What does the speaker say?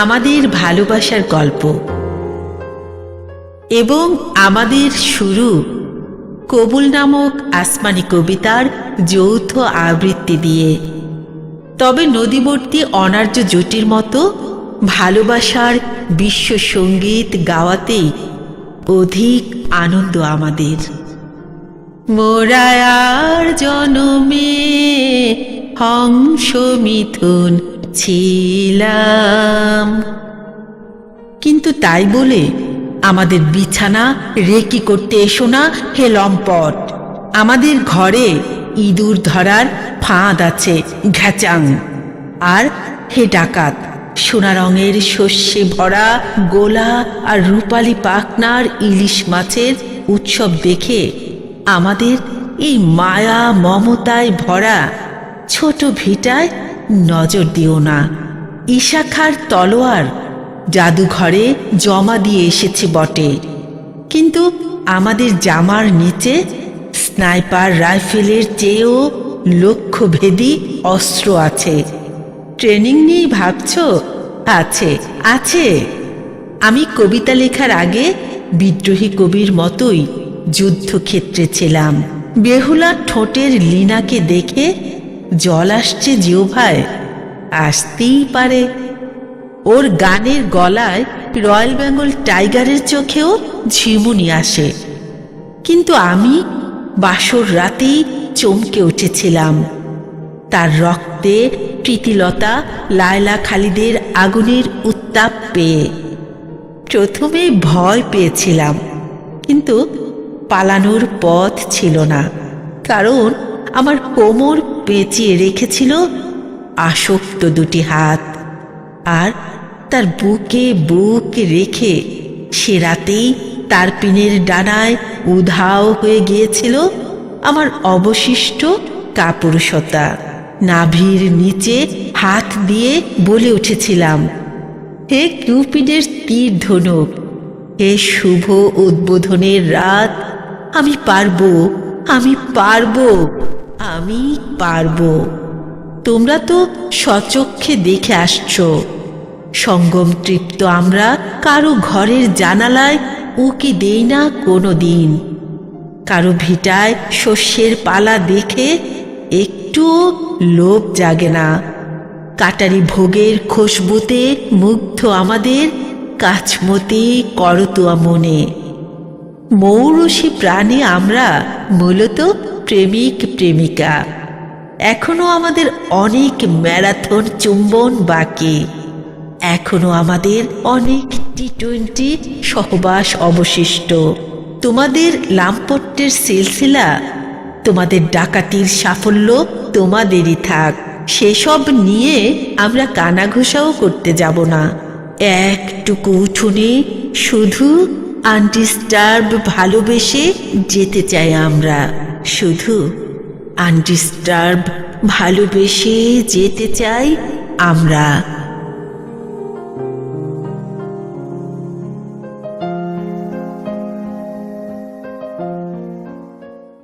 আমাদের ভালোবাসার গল্প। এবং আমাদের শুরু কবুল নামক আসমানি কবিতার যৌথ আবৃত্তি দিয়ে। তবে নদীবর্তী অনার্য জুটির মতো ভালোবাসার বিশ্ব সংগীত গাওয়াতেই অধিক আনন্দ আমাদের। মোরায়ার জনমে হংস মিথুন ছিলাম। কিন্তু তাই বলে আমাদের বিছানা রেকি করতে এসো না হে লম্পট। আমাদের ঘরে ইঁদুর ধরার ফাঁদ আছে, ঘ্যাচাং। আর হে ডাকাত, সোনা রঙের শস্যে ভরা গোলা আর রূপালী পাকনার ইলিশ মাছের উৎসব দেখে আমাদের এই মায়া মমতায় ভরা ছোট ভিটায় নজর দিও না। ঈশাখার তলোয়ার জাদুঘরে জমা দিয়ে এসেছে বটে। কিন্তু আমাদের জামার নিচে স্নাইপার রাইফেলের চেয়েও লক্ষ্যভেদী অস্ত্র আছে। ট্রেনিং নিয়েই ভাবছ? আছে আছে। আমি কবিতা লেখার আগে বিদ্রোহী কবির মতোই যুদ্ধক্ষেত্রে ছিলাম। বেহুলা ঠোঁটের লিনাকে দেখে জল আসছে জিওভায় আসতেই পারে। ওর গানের গলায় রয়্যাল বেঙ্গল টাইগারের চোখেও ঝিমুনি আসে। কিন্তু আমি বাসর রাতেই চমকে উঠেছিলাম। তার রক্তে প্রীতিলতা, লায়লা খালিদের আগুনের উত্তাপ পেয়ে। প্রথমে ভয় পেয়েছিলাম, কিন্তু পালানোর পথ ছিল না, কারণ আমার কোমর পেঁচিয়ে রেখেছিল আসক্ত দুটি হাত আর তার বুকে বুক রেখে সে রাতেই তার পিনের ডানায় উধাও হয়ে গিয়েছিল আমার অবশিষ্ট কাপুরুষতা। নাভির নিচে হাত দিয়ে বলে উঠেছিলাম, হে কিউপিডের তীর ধনুক, হে শুভ উদ্বোধনের রাত, আমি পারব আমি পারব। আমি পারব। তোমরা তো সচক্ষে দেখে আসছ। সঙ্গম তৃপ্ত আমরা কারও ঘরের জানালায় উকি দেই না কোনো দিন কারও ভিটায় শস্যের পালা দেখে একটুও লোভ জাগে না। কাটারি ভোগের খুশবুতে মুগ্ধ আমাদের কাছমতি করতুয়া মনে। মৌরসী প্রাণী আমরা মূলত প্রেমিক প্রেমিকা। এখনও আমাদের অনেক ম্যারাথন চুম্বন বাকি। এখনও আমাদের অনেক টি টোয়েন্টি সহবাস অবশিষ্ট। তোমাদের লাম্পট্যের সিলসিলা, তোমাদের ডাকাতির সাফল্য তোমাদেরই থাক। সেসব নিয়ে আমরা কানাঘোষাও করতে যাব না। একটুকু উঠুনে শুধু আনডিস্টার্ব ভালোবেসে যেতে চাই আমরা। শুধু আনডিস্টার্ব ভালোবেসে যেতে চাই আমরা।